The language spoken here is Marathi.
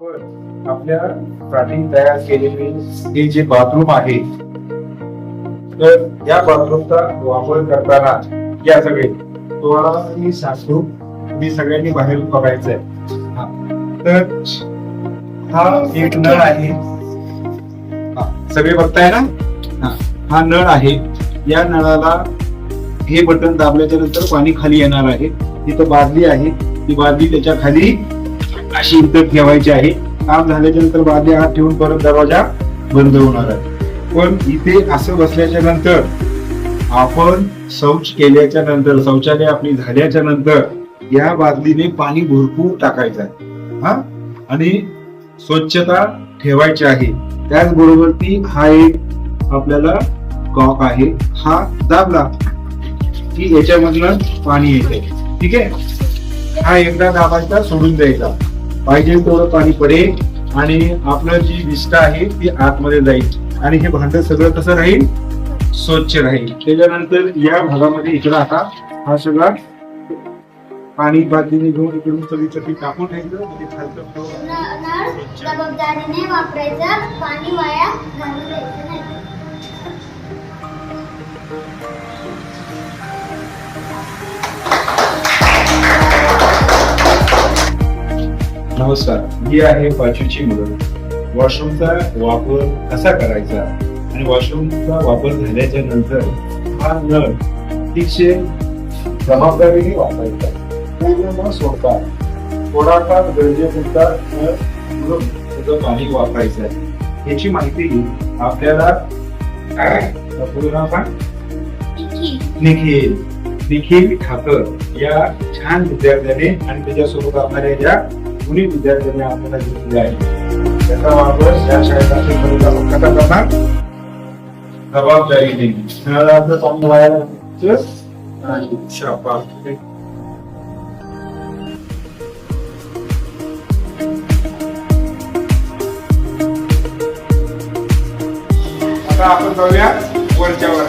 आपण आपल्या तयार केलेले हे जे बाथरूम आहे तर या बाथरूमचा वापर करताना या सगळे तुम्हाला मी सांगतो मी सगळ्यांनी बाहेर बघायचंय. तर हा एक नळ आहे. हा, सगळे बघताय ना? हा. हा नळ आहे. या नळाला हे बटन दाबल्याच्या नंतर पाणी खाली येणार आहे. तिथं बादली आहे. ती बादली त्याच्याखाली अशी इथं ठेवायची आहे. काम झाल्याच्यानंतर बादली हात ठेवून परत दरवाजा बंद होणार आहे. पण इथे असं बसल्याच्या नंतर आपण शौच केल्याच्यानंतर शौचालय आपली झाल्याच्यानंतर या बादलीने पाणी भरपूर टाकायचं आहे. हा? आणि स्वच्छता ठेवायची आहे. त्याचबरोबर ती हा एक आपल्याला कॉक आहे. हा दाबला की याच्यामधलं पाणी येते ठीक आहे? हा एकदा दाबायचा सोडून द्यायचा. पाहिजे तेवढं पाणी पडेल आणि आपलं जी विष्ठा आहे ती आतमध्ये जाईल. आणि हे भांड सगळं कसं राहील? स्वच्छ राहील. त्याच्यानंतर या भागामध्ये इकडं आता हा सगळा पाणी बादलीने घेऊन इकडून सगळीकडे टाकून ठेवलं. म्हणजे खालचं वापरायचं पाणी वाया नमस्कार ही आहे पाचवीची मुलं. वॉशरूमचा वापर कसा करायचा आणि वॉशरूमचा वापर झाल्याच्यानंतर हा नळ अतिशय जबाबदारीने वापरायचा. पूर्ण न सोडता थोडाफार गरजेपुरता नळ पाणी वापरायचं आहे. याची माहिती आपल्याला निखिल. निखिल. ठाकर या छान विद्यार्थ्याने आणि त्याच्यासोबत असणाऱ्या ज्या कुणी विद्यार्थ्यांनी आपल्याला घेतले आहे त्याचा वापर या शाळेत असेल तर आपण कसा करणार जबाबदारीने नळाचं पाणी वाया घालवायचं आणि शाबास. आता आपण जाऊया वरच्या वर